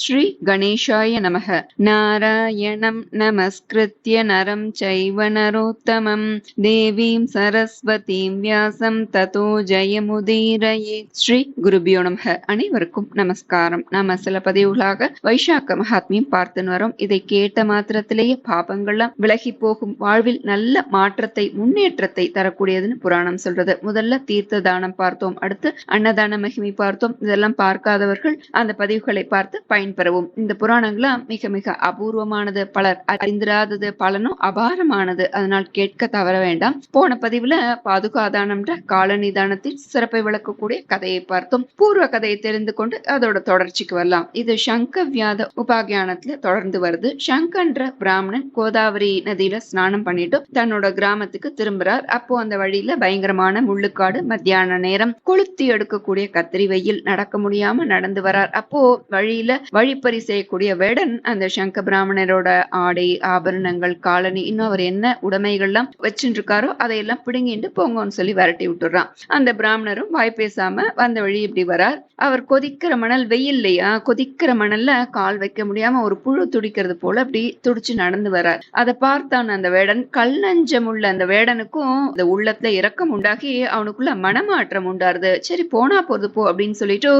ஸ்ரீ கணேஷாய நமக. நாராயணம் நமஸ்கிருத்ய நரம் சைவ நரோத்தமம். தேவீம் சரஸ்வதீம் வியாசம் ததோ ஜெயமுதீரயே. ஸ்ரீ குருபியோ நமக. அனைவருக்கும் நமஸ்காரம். நாம சில பதிவுகளாக வைசாக்க மகாத்மியம் பார்த்துன்னு வரோம். இதை கேட்ட மாத்திரத்திலேயே பாபங்கள்லாம் விலகி போகும். வாழ்வில் நல்ல மாற்றத்தை முன்னேற்றத்தை தரக்கூடியதுன்னு புராணம் சொல்றது. முதல்ல தீர்த்த தானம் பார்த்தோம். அடுத்து அன்னதான மகிமை பார்த்தோம். இதெல்லாம் பார்க்காதவர்கள் அந்த பதிவுகளை பார்த்து பயன்பெறவும் இந்த புராணங்களாம் மிக மிக அபூர்வமானது. பலர் அறிந்திராதது பலனும் அபாரமானது. அதனால் கேட்க தவற வேண்டாம். போன பதிவுல பாதுகாதானம்ன்ற காலநிதானத்தின் சிறப்பை விளக்கக்கூடிய கதையை பார்த்தோம். பூர்வ கதையை தெரிந்து கொண்டு அதோட தொடர்ச்சிக்கு வரலாம். இது சங்க வியாத உபாகியானத்துல தொடர்ந்து வருது. சங்கன்ற பிராமணன் கோதாவரி நதியில ஸ்நானம் பண்ணிட்டு தன்னோட கிராமத்துக்கு திரும்புறார். அப்போ அந்த வழியில பயங்கரமான முள்ளுக்காடு மத்தியான நேரம் கொளுத்தி எடுக்கக்கூடிய கத்திரி வெயில் நடக்க முடியாம நடந்து வரார். அப்போ வழியில வழிப்பறி செய்யக்கூடிய வேடன் அந்த சங்க பிராமணரோட ஆடை ஆபரணங்கள் காலனி இன்னும் அவர் என்ன உடைமைகள்லாம் வச்சுட்டு இருக்காரோ அதையெல்லாம் பிடுங்கிட்டு போங்கன்னு சொல்லி விரட்டி விட்டுறான். அந்த பிராமணரும் வாய் பேசாம வந்த வழி இப்படி வரார். அவர் கொதிக்கிற மணல் வெயில்லையா? கொதிக்கிற மணல்ல கால் வைக்க முடியாம ஒரு புழு துடிக்கிறது போல அப்படி துடிச்சு நடந்து வரார். அதை பார்த்தான் அந்த வேடன். கல் நஞ்சம் உள்ள அந்த வேடனுக்கும் அந்த உள்ளத்துல இரக்கம் உண்டாகி அவனுக்குள்ள மனமாற்றம் உண்டாருது. சரி போனா போகுது போ அப்படின்னு சொல்லிட்டு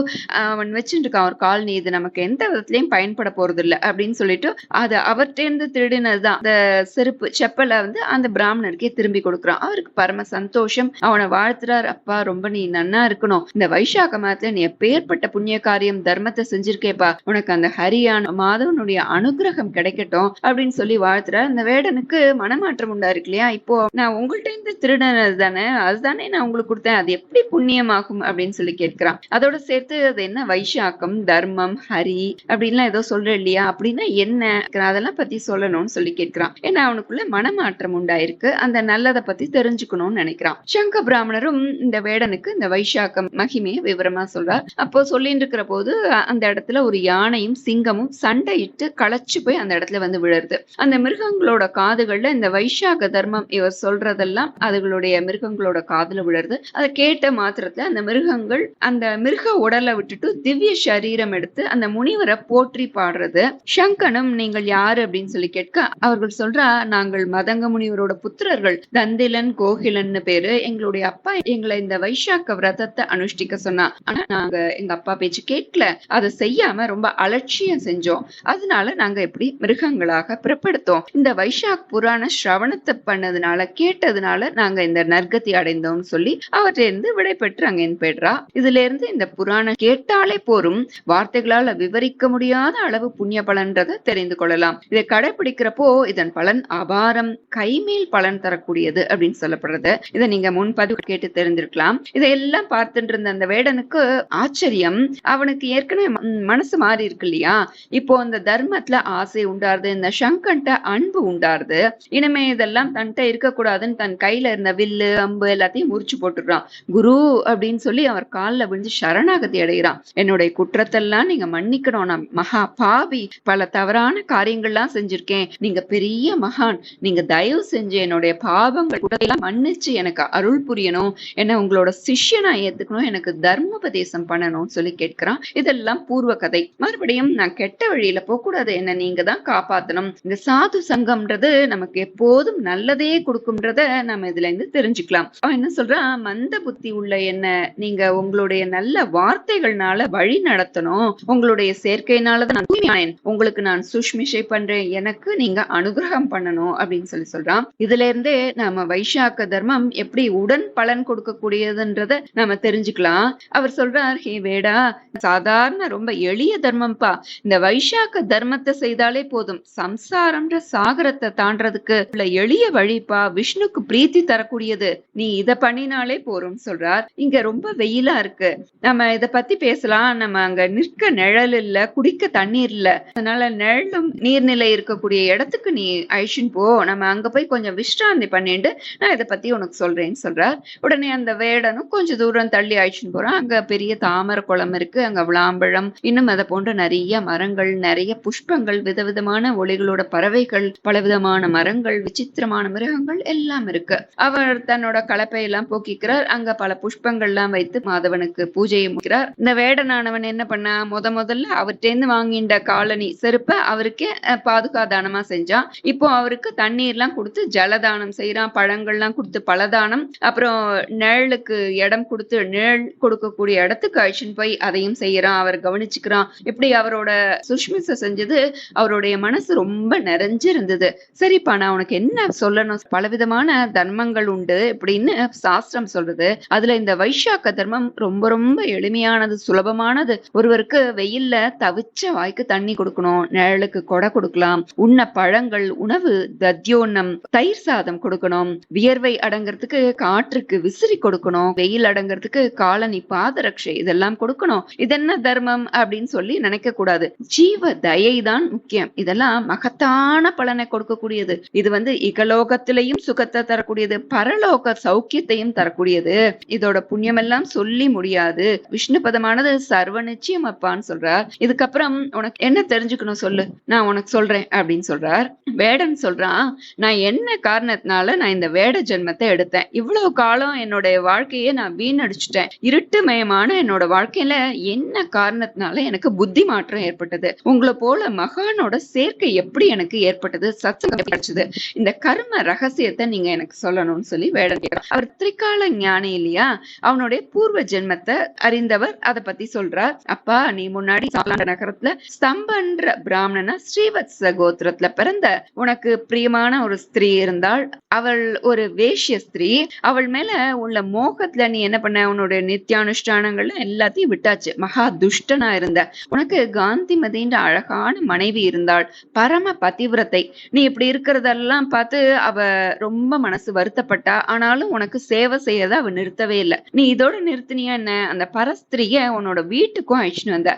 அவன் வச்சுட்டு இருக்கான் ஒரு கால் இது நமக்கு எந்த விதத்திலயும் பயன்பட போறது இல்ல அப்படின்னு சொல்லிட்டு அது அவர்கிட்ட திருடினதுதான். அந்த செருப்பு செப்பலை வந்து அந்த பிராமணருக்கே திரும்பி கொடுக்குறான். அவருக்கு பரம சந்தோஷம். அவனை வாழ்த்துறார். அப்பா ரொம்ப நீ நன்னா இருக்கணும். இந்த வைசாக மாதத்துல நீ எப்பேற்பட்ட புண்ணிய காரியம் தர்மத்தை செஞ்சிருக்கேப்பா. உனக்கு அந்த ஹரியான மாதவனுடைய அனுகிரகம் கிடைக்கட்டும். அப்படின்னு சொல்லி வாழ்த்துறார். அந்த வேடனுக்கு மனமாற்றம் உண்டா இருக்கு இல்லையா இப்போ நான் உங்கள்ட்ட இருந்து திருடினது தானே. அதுதானே நான் உங்களுக்கு கொடுத்தேன். அது எப்படி புண்ணியமாகும் அப்படின்னு சொல்லி கேட்கிறான். அதோட சேர்த்து அது என்ன? வைசாக்கம் தர்மம் ஹரி அப்படின்லாம் ஏதோ சொல்ற இல்லையா அப்படின்னா என்ன? அதெல்லாம் பத்தி சொல்லணும்னு சொல்லி கேட்கிறான். ஏன்னா அவனுக்குள்ள மனமாற்றம் உண்டாயிருக்கு. அந்த நல்லதை பத்தி தெரிஞ்சுக்கணும்னு நினைக்கிறான். சங்க பிராமணரும் இந்த வேடனுக்கு இந்த வைஷாக்க மகிமையை விவரமா சொல்றார். அப்போ சொல்லிட்டு இருக்கிற போது அந்த இடத்துல ஒரு யானையும் சிங்கமும் சண்டையிட்டு களைச்சு போய் அந்த இடத்துல வந்து விழுறது. அந்த மிருகங்களோட காதுகள்ல இந்த வைசாக தர்மம் இவர் சொல்றதெல்லாம் அதுகளுடைய மிருகங்களோட காதுல விழருது அதை கேட்ட மாத்திரத்துல அந்த மிருகங்கள் அந்த மிருக உடலை விட்டுட்டு திவ்ய சரீரம் எடுத்து அந்த முனிவர் போற்றி பாடுறது. சங்கனும் நீங்கள் யாரு அப்படின்னு சொல்லி கேட்க அவர்கள் சொல்றா நாங்கள் மதங்க முனிவரோட புத்திரர்கள். தந்திலன் கோகிலன்னு பேரு. எங்களுடைய அப்பா எங்களை இந்த வைசாக்க விரதத்தை அனுஷ்டிக்க சொன்னா. ஆனா நாங்க எங்க அப்பா பேச்சு கேட்கல. அதை செய்யாம ரொம்ப அலட்சியம் செஞ்சோம். அதனால நாங்க எப்படி மிருகங்களாக பிறப்படுத்தோம். இந்த வைசாக் புராண சிரவணத்தை பண்ணதுனால கேட்டதுனால நாங்க இந்த நற்கதி அடைந்தோம்னு சொல்லி அவற்றிலிருந்து விடை பெற்று அங்க போயிடுறா. இதுல இருந்து இந்த புராணம் கேட்டாலே போரும். வார்த்தைகளால விவரி விவரிக்க முடியாத அளவு புண்ணிய பலன்றதை தெரிந்து கொள்ளலாம். இதை கடைபிடிக்கிறப்போ இதன் பலன் அபாரம் கைமேல் பலன் தரக்கூடியது அப்படின்னு சொல்லப்படுறது. இதை நீங்க முன்பதிவு கேட்டு தெரிஞ்சிருக்கலாம் இதையெல்லாம் பார்த்துட்டு இருந்த அந்த வேடனுக்கு ஆச்சரியம். அவனுக்கு ஏற்கனவே மனசு மாறி இருக்கு இல்லையா? இப்போ அந்த தர்மத்துல ஆசை உண்டாருது இந்த சங்கன்ட்ட அன்பு உண்டாருது. இனிமே இதெல்லாம் தன்ட்ட இருக்கக்கூடாதுன்னு தன் கையில இருந்த வில்லு அம்பு எல்லாத்தையும் முறிச்சு போட்டுடுறான். குரு அப்படின்னு சொல்லி அவர் காலில் விழுந்து சரணாகதி அடைகிறான். என்னுடைய குற்றத்தெல்லாம் நீங்க மன்னிக்கணும். சொல்லணும் நான் மகா பாவி. பல தவறான காரியங்கள்லாம் செஞ்சிருக்கேன். நீங்க பெரிய மகான். நீங்க தயவு செஞ்சு என்னுடைய பாவங்கள் குற்றத்தையெல்லாம் மன்னிச்சு எனக்கு அருள் புரியணும். என்ன உங்களோட சிஷ்யனா ஏத்துக்கணும். எனக்கு தர்மோபதேசம் பண்ணணும்னு சொல்லி கேட்கிறான். இதெல்லாம் பூர்வ கதை. மறுபடியும் நான் கெட்ட வழியில போக கூடாது என்ன நீங்க தான் காப்பாத்தணும். இந்த சாது சங்கம்ன்றது நமக்கு எப்போதும் நல்லதே கொடுக்கும்ன்றத நம்ம இதுல இருந்து தெரிஞ்சுக்கலாம். அவன் என்ன சொல்றான்? மந்த புத்தி உள்ள என்ன நீங்க உங்களுடைய நல்ல வார்த்தைகள்னால வழி நடத்தணும். உங்களுடைய சேர்க்கையினாலதான் நான் தூய்மையானேன். உங்களுக்கு நான் சுஷ்மிஷை பண்றேன். எனக்கு நீங்க அனுகிரகம் பண்ணணும் அப்படின்னு சொல்லி சொல்றான். இதுல இருந்தே நாம வைசாக்க தர்மம் எப்படி உடன் பலன் கொடுக்கக்கூடியதுன்றத நாம தெரிஞ்சுக்கலாம். அவர் சொல்றார் ஹே வேடா சாதாரண ரொம்ப எளிய தர்மம்ப்பா. இந்த வைசாக்க தர்மத்தை செய்தாலே போதும். சம்சாரம்ன்ற சாகரத்தை தாண்டறதுக்கு உள்ள எளிய வழிப்பா விஷ்ணுக்கு பிரீத்தி தரக்கூடியது. நீ இத பண்ணினாலே போறோம் சொல்றார். இங்க ரொம்ப வெயிலா இருக்கு. நம்ம இத பத்தி பேசலாம். நம்ம அங்க நிற்க நிழல் இல்ல. குடிக்க தண்ணீர் இல்ல. அதனால நிழலும் நீர்நிலை இருக்கக்கூடிய இடத்துக்கு நீ அழிச்சுன்னு போ. நம்ம அங்க போய் கொஞ்சம் விஷ்ராந்தி பண்ணிட்டு நான் இதை பத்தி உனக்கு சொல்றேன்னு சொல்றார். உடனே அந்த வேடனும் கொஞ்சம் தூரம் தள்ளி அழிச்சுன்னு போறான். அங்க பெரிய தாமரை குளம் இருக்கு. அங்க விளாம்பழம் இன்னும் அதை போன்ற நிறைய மரங்கள் நிறைய புஷ்பங்கள் விதவிதமான ஒளிகளோட பறவைகள் பலவிதமான மரங்கள் விசித்திரமான மிருகங்கள் எல்லாம் இருக்கு. அவர் தன்னோட கலப்பை எல்லாம் போக்கிக்கிறார். அங்க பல புஷ்பங்கள்லாம் வைத்து மாதவனுக்கு பூஜையை முடிக்கிறார். இந்த வேடனானவன் என்ன பண்ணா? முத முதல்ல அவர்கிட்டேருந்து வாங்கின்ற காலனி செருப்ப அவருக்கே அஹ், பாதுகாதானமா செஞ்சான் இப்போ அவருக்கு தண்ணீர்லாம் கொடுத்து ஜலதானம் செய்யறான் பழங்கள்லாம் கொடுத்து பலதானம் அப்புறம் நிழலுக்கு இடம் கொடுத்து நிழல் கொடுக்கக்கூடிய இடத்துக்கு அழிச்சுன்னு போய் அதையும் செய்யறான் அவர் கவனிச்சுக்கிறான். இப்படி அவரோட சுஷ்மிச செஞ்சது அவருடைய மனசு ரொம்ப நிறைஞ்சு இருந்தது சரிப்பா நான் உனக்கு என்ன சொல்லணும்? பலவிதமான தர்மங்கள் உண்டு இப்படின்னு சாஸ்திரம் சொல்றது. அதுல இந்த வைஷாக்க தர்மம் ரொம்ப ரொம்ப எளிமையானது சுலபமானது. ஒருவருக்கு வெயில்ல தவிச்ச வாய்க்கு தண்ணி கொடுக்கணும் நிழலுக்கு கொடை கொடுக்கலாம் உண்ண பழங்கள் உணவு தத்யோன்னம் தயிர் சாதம் கொடுக்கணும் வியர்வை அடங்கிறதுக்கு காற்றுக்கு விசிறி கொடுக்கணும் வெயில் அடங்கிறதுக்கு காலனி பாதரட்சை இதெல்லாம் கொடுக்கணும். இதென்ன தர்மம் அப்படின்னு சொல்லி நினைக்க கூடாது. ஜீவ தயை தான் முக்கியம். இதெல்லாம் மகத்தான பலனை கொடுக்கக்கூடியது. இது வந்து இகலோகத்திலையும் சுகத்தை தரக்கூடியது பரலோக சௌக்கியத்தையும் தரக்கூடியது. இதோட புண்ணியமெல்லாம் சொல்லி முடியாது. விஷ்ணு பதமானது சர்வ நிச்சயம் அப்பான்னு சொல்றார். இதுக்கப்புறம் உனக்கு என்ன தெரிஞ்சுக்கணும் சொல்லு? நான் உனக்கு சொல்றேன் அப்படின்னு சொல்றார். வேடன் சொல்றான் நான் என்ன காரணத்தினால நான் இந்த வேட ஜென்மத்தை எடுத்தேன்? இவ்வளவு காலம் என்னுடைய வாழ்க்கையை நான் வீணடிச்சுட்டேன். இருட்டுமயமான என்னோட வாழ்க்கையில என்ன காரணத்தினால எனக்கு புத்தி மாற்றம் ஏற்பட்டது? உங்களை போல மகானோட சேர்க்கை எப்படி எனக்கு ஏற்பட்டது? சத்சங்கம் கிடைச்சது. இந்த கர்ம ரகசியத்தை நீங்க எனக்கு சொல்லணும்னு சொல்லி வேடன் கேட்கிறார். அவர் திரிகால ஞானி இல்லையா? அவனுடைய பூர்வ ஜென்மத்தை அறிந்தவர் அதை பத்தி சொல்றார். அப்பா நீ முன்னாடி சாலாண்ட நகரத்துல ஸ்தம்பன்ற பிராமணனா ஸ்ரீவத்ச கோத்திரத்துல பிறந்த உனக்கு பிரியமான ஒரு ஸ்திரீ இருந்தாள். அவள் ஒரு வேஷ்ய ஸ்திரீ. அவள் மேல உள்ள மோகத்துல நீ என்ன பண்ண? உன்னுடைய நித்தியானுஷ்டானங்கள்ல எல்லாத்தையும் விட்டாச்சு. மகா துஷ்டனா இருந்த. உனக்கு காந்திமதின்ற அழகான மனைவி இருந்தாள். பரம பதிவிரத்தை நீ இப்படி இருக்கிறதெல்லாம் பார்த்து அவ ரொம்ப மனசு வருத்தப்பட்டா. ஆனாலும் உனக்கு சேவை செய்யறத அவ நிறுத்தவே இல்லை. நீ இதோட நிறுத்தினியா என்ன? அந்த பரஸ்திரிய உன்னோட வீட்டுக்கும் அழிச்சுன்னு வந்த.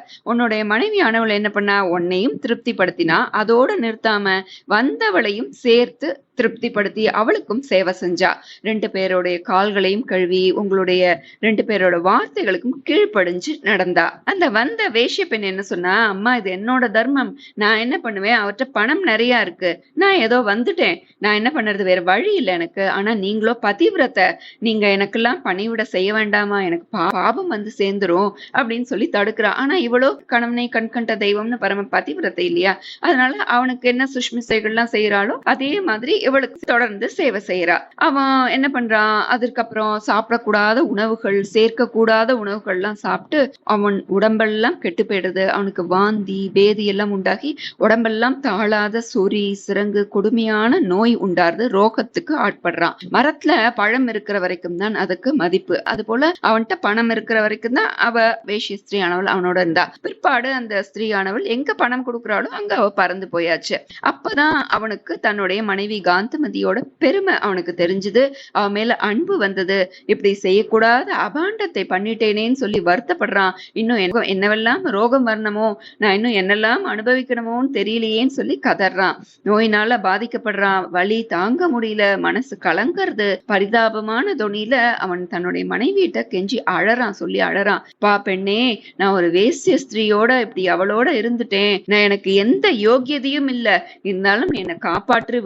உன்னுடைய மனைவியானவள் என்ன பண்ணா உன்னையும் திருப்திப்படுத்தினா அதோடு நிறுத்தாம வந்தவளையும் சேர்த்து திருப்திப்படுத்தி அவளுக்கும் சேவை செஞ்சா. ரெண்டு பேருடைய கால்களையும் கழுவி உங்களுடைய ரெண்டு பேரோட வார்த்தைகளுக்கும் கீழ்ப்படிஞ்சு நடந்தா. அந்த வந்த வேஷ்ய பெண் என்ன சொன்னா அம்மா இது என்னோட தர்மம். நான் என்ன பண்ணுவேன்? அவர்கிட்ட பணம் நிறைய இருக்கு. நான் ஏதோ வந்துட்டேன். நான் என்ன பண்றது? வேற வழி இல்லை எனக்கு. ஆனா நீங்களோ பதிவிரத்தை நீங்க எனக்கெல்லாம் பணிவிட செய்ய வேண்டாமா? எனக்கு பா- பாபம் வந்து சேர்ந்துரும். அப்படின்னு சொல்லி தடுக்கிறா. ஆனா இவ்வளோ கணவனை கண்கண்ட தெய்வம்னு பரம பதிவிரத்தை இல்லையா? அதனால அவனுக்கு என்ன சுஷ்மிசைகள்லாம் செய்யறாளோ அதே மாதிரி இவளுக்கு தொடர்ந்து சேவை செய்யறா அவன் என்ன பண்றான் அதுக்கப்புறம் சாப்பிடக்கூடாத உணவுகள் சேர்க்கக்கூடாத உணவுகள்லாம் சாப்பிட்டு அவன் உடம்பெல்லாம் கெட்டு போயிடுது. அவனுக்கு வாந்தி பேதி எல்லாம் உண்டாகி உடம்பெல்லாம் தாழாத சொறி சிறங்கு கொடுமையான நோய் உண்டாருது ரோகத்துக்கு ஆட்படுறான் மரத்துல பழம் இருக்கிற வரைக்கும் தான் அதுக்கு மதிப்பு. அது போல அவன்கிட்ட பணம் இருக்கிற வரைக்கும் தான் அவ வேஷி ஸ்திரீயானவள் அவனோட இருந்தா. பிற்பாடு அந்த ஸ்திரீயானவள் எங்க பணம் கொடுக்குறாளோ அங்க அவ பறந்து போயாச்சு. அப்பதான் அவனுக்கு தன்னுடைய மனைவி காந்தமதியோட பெருமை அவனுக்கு தெரிஞ்சது. அவன் மேல அன்பு வந்தது. இப்படி செய்யக்கூடாத அபாண்டத்தை பண்ணிட்டேனேன்னு சொல்லி வருத்தப்படுறான். இன்னும் என்னவெல்லாம் ரோகம் வரணுமோ நான் இன்னும் என்னெல்லாம் அனுபவிக்கணுமோன்னு தெரியலையேன்னு சொல்லி கதறான். நோயினால பாதிக்கப்படுறான். வலி தாங்க முடியல. மனசு கலங்கறது. பரிதாபமான துணியில அவன் தன்னுடைய மனைவியிட்ட கெஞ்சி அழறான் சொல்லி அழறான். பா பெண்ணே நான் ஒரு வேசிய ஸ்திரீயோட இப்படி அவளோட இருந்துட்டேன். நான் எனக்கு எந்த யோகியதையும் இல்ல. இருந்தாலும் என்னை காப்பாற்று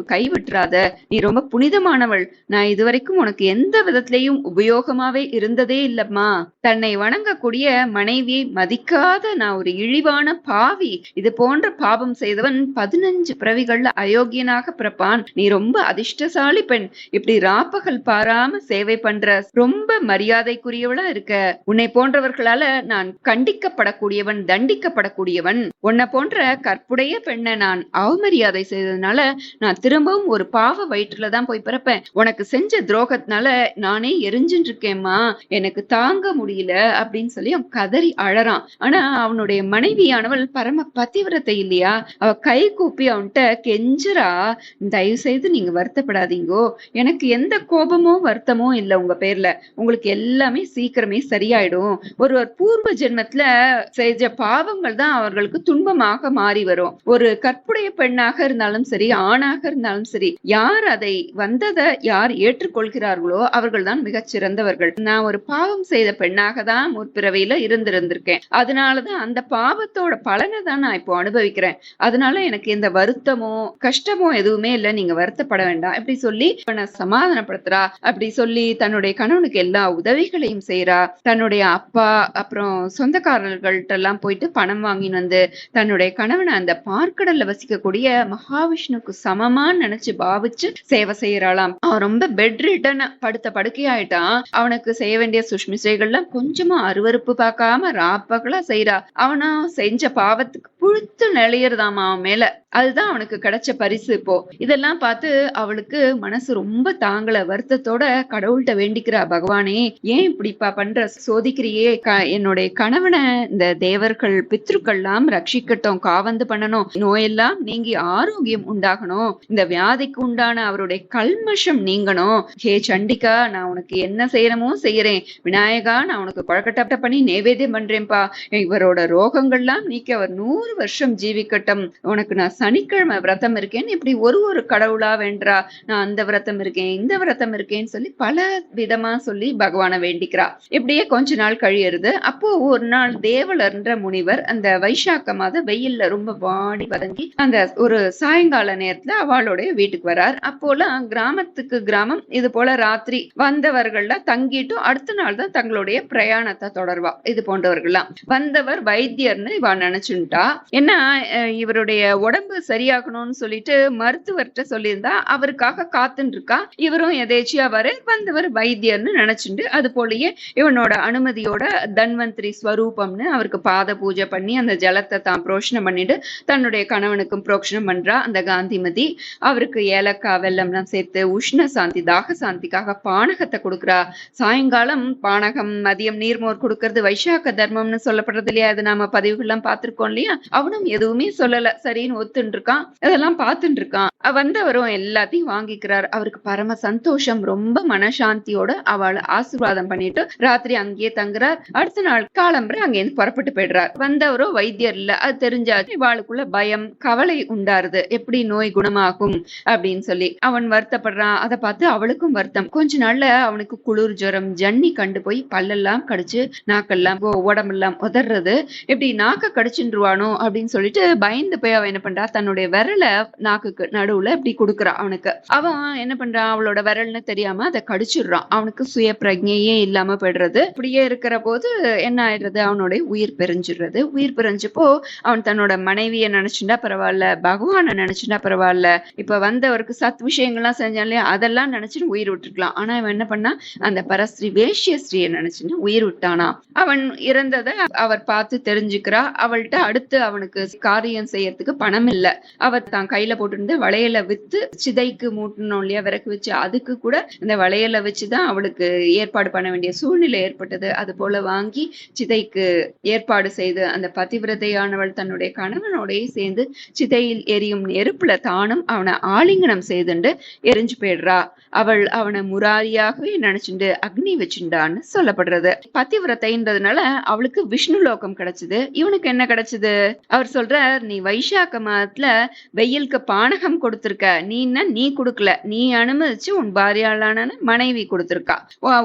கைவிட்டுறாத நீ ரொம்ப புனிதமானவள். நான் இதுவரைக்கும் உனக்கு எந்த விதத்திலையும் உபயோகமாவே இருந்ததே இல்லம்மா. தன்னை வணங்கக்கூடிய மனைவியை மதிக்காத நான் ஒரு இழிவான பாவி. இது போன்ற பாவம் செய்தவன் பதினஞ்சு பிறவிகள்ல அயோக்கியனாக பிறப்பான். நீ ரொம்ப அதிர்ஷ்டசாலி பெண். இப்படி ராப்பகல் பாராம சேவை பண்ற ரொம்ப மரியாதைக்குரியவளா இருக்க. உன்னை போன்றவர்களால நான் கண்டிக்கப்படக்கூடியவன் தண்டிக்கப்படக்கூடியவன். உன்னை போன்ற கற்புடைய பெண்ணை நான் அவமரியாதை செய்ததுனால நான் திரும்பவும் ஒரு பாவ வயிற்றுல தான் போய் பிறப்பேன். உனக்கு செஞ்ச துரோகத்தினால நானே எரிஞ்சுட்டு இருக்கேம்மா எனக்கு தாங்க முடியல அப்படின்னு சொல்லி அவன் கதறி அழறான். ஆனா அவனுடைய மனைவியானவள் பரம பதிவிரத்தை இல்லையா? அவ கை கூப்பி அவன்கிட்ட கெஞ்சுறா தயவு செய்து நீங்க வருத்தப்படாதீங்கோ. எனக்கு எந்த கோபமோ வருத்தமோ இல்ல உங்க பேர்ல. உங்களுக்கு எல்லாமே சீக்கிரமே சரியாயிடும். ஒருவர் பூர்வ ஜென்மத்துல செஞ்ச பாவங்கள் தான் அவர்களுக்கு துன்பமாக மாறி வரும். ஒரு கற்புடைய பெண்ணாக இருந்தாலும் சரி ஆணாக இருந்தாலும் சரி யார் அதை வந்ததை யார் ஏற்றுக்கொள்கிறார்களோ அவர்கள் தான் மிகச் சிறந்தவர்கள். நான் ஒரு பாவம் செய்த பெண்ணாக தான் முற்பிறவியில இருந்திருந்திருக்கேன். அதனாலதான் அந்த பாவத்தோட பலனை தான் நான் இப்போ அனுபவிக்கிறேன். அதனால எனக்கு இந்த வருத்தமோ கஷ்டமோ எதுவுமே இல்ல. நீங்க வருத்தப்பட வேண்டாம். இப்படி சொல்லி அவனை சமாதானப்படுத்துறா. அப்படி சொல்லி தன்னுடைய கணவனுக்கு எல்லா உதவிகளையும் செய்யறா தன்னுடைய அப்பா அப்புறம் சொந்தக்காரர்கள்ட்ட எல்லாம் போயிட்டு பணம் வாங்கின்னு வந்து தன்னுடைய கணவனை அந்த பார்க்கடல்ல வசிக்கக்கூடிய மகாவிஷ்ணுக்கு சமமா நினைச்சு பாவிச்சு சேவை செய்யறாளாம். அவன் ரொம்ப பெட் ரிட்டர்ன் படுத்த படுக்கையாயிட்டான். அவனுக்கு செய்ய வேண்டிய சுஷ்மிசைகள்லாம் கொஞ்சமா அருவருப்பு பார்க்காம ராப்பகலா செய்யறா அவனா செஞ்ச பாவத்துக்கு புழுத்து நிலையறதாமா அவன் மேல. அதுதான் அவனுக்கு கிடைச்ச பரிசு இப்போ. இதெல்லாம் பார்த்து அவளுக்கு மனசு ரொம்ப தாங்கல. வருத்தத்தோட கடவுள்கிட்ட வேண்டிக்கிறா பகவானே ஏன் இப்படிப்பா பண்ற? சோதிக்கிறியே. க- என்னுடைய கணவனை இந்த தேவர்கள் பித்ருக்கள்லாம் ரட்சிக்கட்டும். காவந்து பண்ணணும். நோயெல்லாம் நீங்கி ஆரோக்கியம் உண்டாகணும். இந்த வியாதிக்கு உண்டான அவருடைய கல்மஷம் நீங்கணும். ஹே சண்டிகா நான் உனக்கு என்ன செய்யணுமோ செய்யறேன். விநாயகா நான் உனக்கு கொழக்கட்டை பண்ணி நைவேத்தியம் பண்றேன்ப்பா. இவரோட ரோகங்கள்லாம் நீக்கி அவர் நூறு வருஷம் ஜீவிக்கட்டும். உனக்கு நான் சனிக்கிழமை விரதம் இருக்கேன். இப்படி ஒரு ஒரு கடவுளா வேண்டா நான் அந்த விரதம் இருக்கேன் இந்த விரதம் இருக்கேன்னு சொல்லி பல விதமா சொல்லி பகவானை வேண்டிக்கிறா. இப்படியே கொஞ்ச நாள் கழியறது. அப்போ ஒரு நாள் தேவலர்ன்ற முனிவர் அந்த வைசாக்க மாத வெயில்ல ரொம்ப வாடி பதங்கி அந்த ஒரு சாயங்கால நேரத்துல அவளுடைய வீட்டுக்கு வரார். அப்போலாம் கிராமத்துக்கு கிராமம் இது போல ராத்திரி வந்தவர்கள்ல தங்கிட்டும் அடுத்த நாள் தான் தங்களுடைய பிரயாணத்தை தொடர்வா. இது போன்றவர்கள்லாம். வந்தவர் வைத்தியர்னு இவ நினைச்சுட்டா ஏன்னா இவருடைய உடம்பு சரியாகணும்னு சொல்லிட்டு மருத்துவர்கிட்ட சொல்லியிருந்தா அவருக்காக காத்துன்னு இருக்கா இவரும் எதேச்சியா வர வந்தவர் வைத்தியர்னு நினைச்சுட்டு அது போலயே இவனோட அனுமதியோட தன்வந்திரி ஸ்வரூபம்னு அவருக்கு பாத பூஜை பண்ணி அந்த ஜலத்தை தான் புரோஷனம் பண்ணிட்டு தன்னுடைய கணவனுக்கும் புரோக்ஷனம் பண்றா அந்த காந்திமதி. அவருக்கு ஏலக்காய் வெல்லம்லாம் சேர்த்து உஷ்ண சாந்தி தாக சாந்திக்காக பானகத்தை கொடுக்குறா. சாயங்காலம் பானகம் மதியம் நீர்மோர் கொடுக்கறது வைசாக்க தர்மம்னு சொல்லப்படுறது இல்லையா? அது நாம பதிவுகள்லாம் பார்த்திருக்கோம் இல்லையா? அவனும் எதுவுமே சொல்லல. சரின்னு ஒத்துன்னு இருக்கான் இதெல்லாம் பார்த்துட்டு இருக்கான் வந்தவரும் எல்லாத்தையும் வாங்கிக்கிறார். அவருக்கு பரம சந்தோஷம் ரொம்ப மனசாந்தியோட அவளை ஆசீர்வாதம் பண்ணிட்டு ராத்திரி அங்கேயே தங்குறார். அடுத்த நாள் காலம்பரை அங்கேருந்து புறப்பட்டு போயிடுறார். வந்தவரோ வைத்தியர் இல்ல. அது தெரிஞ்சாச்சு இவாளுக்குள்ள பயம் கவலை உண்டாருது. எப்படி நோய் குணமாகும்? அப்படின்னு அப்படின்னு சொல்லி அவன் வருத்தப்படுறான். அதை பார்த்து அவளுக்கும் வருத்தம். கொஞ்ச நாள்ல அவனுக்கு குளிர் ஜுரம் ஜன்னி கண்டு போய் பல்லெல்லாம் கடிச்சு நாக்கெல்லாம் உடம்பெல்லாம் உதறது இப்படி நாக்க கடிச்சுருவானோ அப்படின்னு சொல்லிட்டு பயந்து போய் அவன் என்ன பண்றா? தன்னுடைய விரலை நாக்குக்கு நடுவுல இப்படி கொடுக்குறான் அவனுக்கு. அவன் என்ன பண்றான்? அவளோட விரல்னு தெரியாம அதை கடிச்சிடுறான். அவனுக்கு சுய பிரஜையே இல்லாம போயிடுறது. இப்படியே இருக்கிற போது என்ன ஆயிடுறது? அவனுடைய உயிர் பிரிஞ்சிடுறது. உயிர் பிரிஞ்சப்போ அவன் தன்னோட மனைவியை நினைச்சுட்டா பரவாயில்ல பகவானை நினைச்சுட்டா பரவாயில்ல. இப்ப வந்தவருக்கு சத் விஷயங்கள்லாம் செஞ்சாலே அதெல்லாம் நினைச்சுட்டு உயிர் விட்டுருக்கலாம். ஆனா இவன் என்ன பண்ணா அந்த பரஸ்ரீ வேஷ்ய ஸ்ரீயை நினைச்சுட்டு உயிர் விட்டானா? அவன் இறந்ததை அவர் பார்த்து தெரிஞ்சுக்கிறா. அவள்கிட்ட அடுத்து அவனுக்கு காரியம் செய்யறதுக்கு பணம் இல்ல. அவர் தான் கையில போட்டிருந்த வளையல வித்து சிதைக்கு மூட்டணும் இல்லையா? விறகு வச்சு அதுக்கு கூட இந்த வளையல வச்சுதான் அவளுக்கு ஏற்பாடு பண்ண வேண்டிய சூழ்நிலை ஏற்பட்டது. அது போல வாங்கி சிதைக்கு ஏற்பாடு செய்து அந்த பதிவிரதையானவள் தன்னுடைய கணவனோடய சேர்ந்து சிதையில் எரியும் நெருப்புல தானும் அவனை ஆளி ஆலிங்கனம் செய்துண்டு எரிஞ்சு போயிடுறா. அவள் அவனை முராரியாகவே நினைச்சுண்டு அக்னி வச்சுண்டான்னு சொல்லப்படுறது. பதிவிரதைன்றதுனால அவளுக்கு விஷ்ணு லோகம் கிடைச்சது. இவனுக்கு என்ன கிடைச்சது? அவர் சொல்றார் நீ வைசாக்க மாதத்துல வெயிலுக்கு பானகம் கொடுத்திருக்க. நீன்னா நீ கொடுக்கல. நீ அனுமதிச்சு உன் பாரியாளான மனைவி கொடுத்திருக்கா.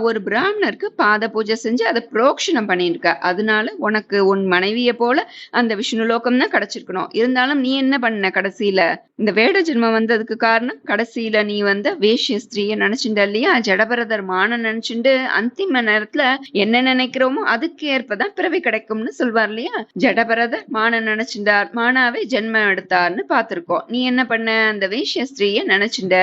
ஒரு பிராமணருக்கு பாத பூஜை செஞ்சு அதை புரோக்ஷனம் பண்ணியிருக்க. அதனால உனக்கு உன் மனைவியை போல அந்த விஷ்ணு லோகம் தான் கிடைச்சிருக்கணும். இருந்தாலும் நீ என்ன பண்ண கடைசியில? இந்த வேட ஜென்மம் வந்ததுக்கு காரணம் கடைசியில நீ வந்த வேஷ்ய ஸ்திரீய நினைச்சுட்ட இல்லையா? ஜடபரதர் மான நினைச்சுண்டு அந்திம நேரத்துல என்ன நினைக்கிறோமோ அதுக்கு ஏற்பதான் பிறவி கிடைக்கும்னு சொல்வார் இல்லையா? ஜடபரதர் மான நினைச்சுட்டார் மானாவே ஜென்மம் எடுத்தார்னு பார்த்திருக்கோம். நீ என்ன பண்ண? அந்த வேஷ்ய ஸ்திரீய நினைச்சுண்ட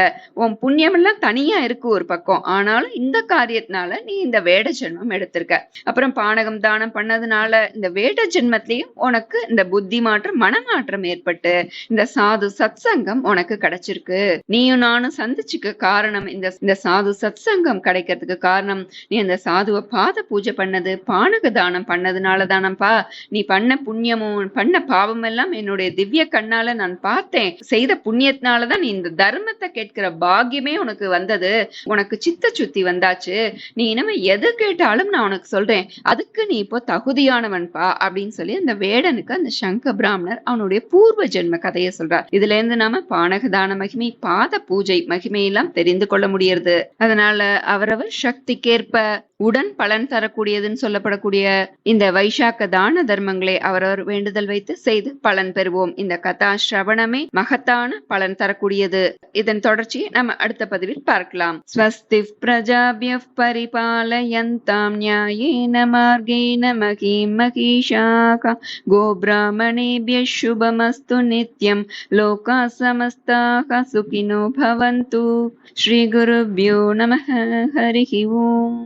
உன் புண்ணியம் எல்லாம் தனியா இருக்கு ஒரு பக்கம். ஆனாலும் இந்த காரியத்தினால நீ இந்த வேட ஜென்மம் எடுத்திருக்க. அப்புறம் பானகம் தானம் பண்ணதுனால இந்த வேட ஜென்மத்திலயும் உனக்கு இந்த புத்தி மாற்றம் மனமாற்றம் ஏற்பட்டு இந்த சாது சத்சங்கம் உனக்கு கிடைச்சிருக்கு. இருக்கு நீயும் நானும் சந்திச்சுக்க காரணம் இந்த இந்த சாது சத்சங்கம் கிடைக்கிறதுக்கு காரணம் நீ அந்த சாதுவை பாத பூஜை பண்ணது பானக தானம் பண்ணதுனால தானப்பா. நீ பண்ண புண்ணியமும் பண்ண பாவம் எல்லாம் என்னுடைய திவ்ய கண்ணால நான் பார்த்தேன். செய்த புண்ணியத்தினாலதான் நீ இந்த தர்மத்தை கேட்கிற பாக்கியமே உனக்கு வந்தது. உனக்கு சித்த சுத்தி வந்தாச்சு. நீ இனிமே எது கேட்டாலும் நான் உனக்கு சொல்றேன். அதுக்கு நீ இப்போ தகுதியானவன்பா அப்படின்னு சொல்லி அந்த வேடனுக்கு அந்த சங்க பிராமணர் அவனுடைய பூர்வ ஜென்ம கதையை சொல்றார். இதுல இருந்து நாம பானக தான மகிமை மகாலட்சுமி பாத பூஜை மகிமையெல்லாம் தெரிந்து கொள்ள முடியறது. அதனால அவரவர் சக்திக்கேற்ப உடன் பலன் தரக்கூடியதுன்னு சொல்லப்படக்கூடிய இந்த வைசாக்க தான தர்மங்களை அவரவர் வேண்டுதல் வைத்து செய்து பலன் பெறுவோம். இந்த கதா சிரவணமே மகத்தான பலன் தரக்கூடியது. இதன் தொடர்ச்சியை நம்ம அடுத்த பதிவில் பார்க்கலாம். ஸ்வஸ்தி பிரஜாபிய பரிபாலயந்தாம் நியாயேன மார்கேன மகீம் மகிஷாகா கோபிராமணேபிய சுபமஸ்து நித்யம். லோகா சமஸ்தாக सुखिनो भवन्तु श्रीगुरुभ्यो नमः हरिः ओम्